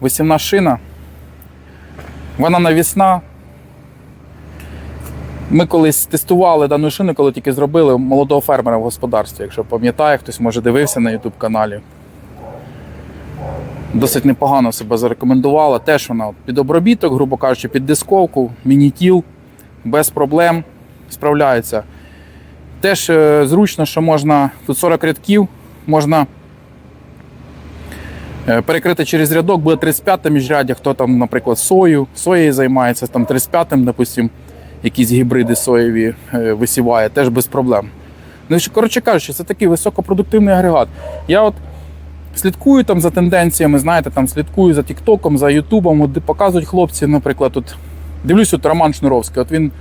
Висівна шина. Вона навісна. Ми колись тестували дану шину, коли тільки зробили молодого фермера в господарстві. Якщо пам'ятає, хтось може дивився на YouTube каналі. Досить непогано себе зарекомендувала. Теж вона під обробіток, грубо кажучи, під дисковку, мінітіл, без проблем справляється. Теж е, зручно, що можна тут 40 рядків, можна перекрити через рядок, буде 35 міжряддя, хто там, наприклад, сою, соєю займається, там 35-м, допустим, якісь гібриди соєві е, висіває, теж без проблем. Ну, коротше кажучи, це такий високопродуктивний агрегат. Я от слідкую там за тенденціями, знаєте, там слідкую за Тіктоком, за Ютубом, де показують хлопці, наприклад, тут дивлюсь, от Роман Шнуровський. От він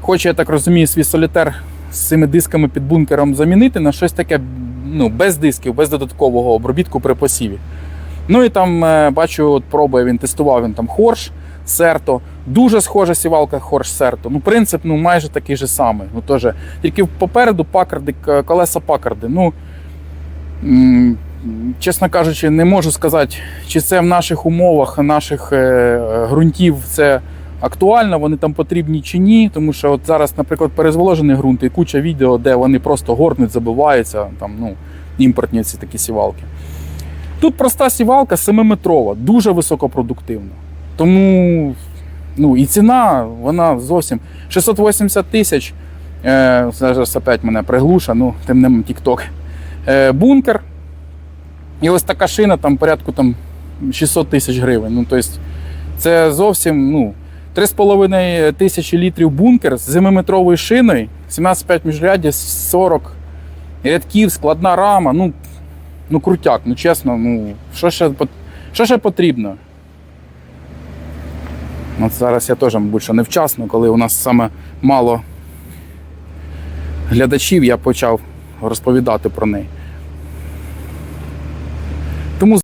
хоче, я так розумію, свій солітер з цими дисками під бункером замінити на щось таке ну, без дисків, без додаткового обробітку при посіві. Ну і там е, бачу, от пробує він тестував він там хорш, серто. Дуже схожа сівалка хорш серто. Ну, принцип ну, майже такий же самий. Ну, теж, тільки попереду пакарди, колеса пакарди. Ну, чесно кажучи, не можу сказати, чи це в наших умовах, наших е, ґрунтів це актуально, вони там потрібні чи ні. Тому що от зараз, наприклад, перезволожений ґрунт і куча відео, де вони просто горнуть, забиваються, там, ну, імпортні ці такі сівалки. Тут проста сівалка 7-метрова, дуже високопродуктивна. Тому ну, і ціна, вона зовсім 680 тисяч. Е, зараз опять мене приглуша, ну, тим не тік-ток. Е, бункер. І ось така шина там порядку там, 600 тисяч гривень. Ну, тобто, це зовсім ну, 3,5 тисячі літрів бункер з 7-метровою шиною, 17,5 міжряддя, 40 рядків, складна рама. Ну, ну крутяк, ну чесно, ну що ще, що ще потрібно? От зараз я теж, мабуть, що невчасно, коли у нас саме мало глядачів, я почав розповідати про неї. Тому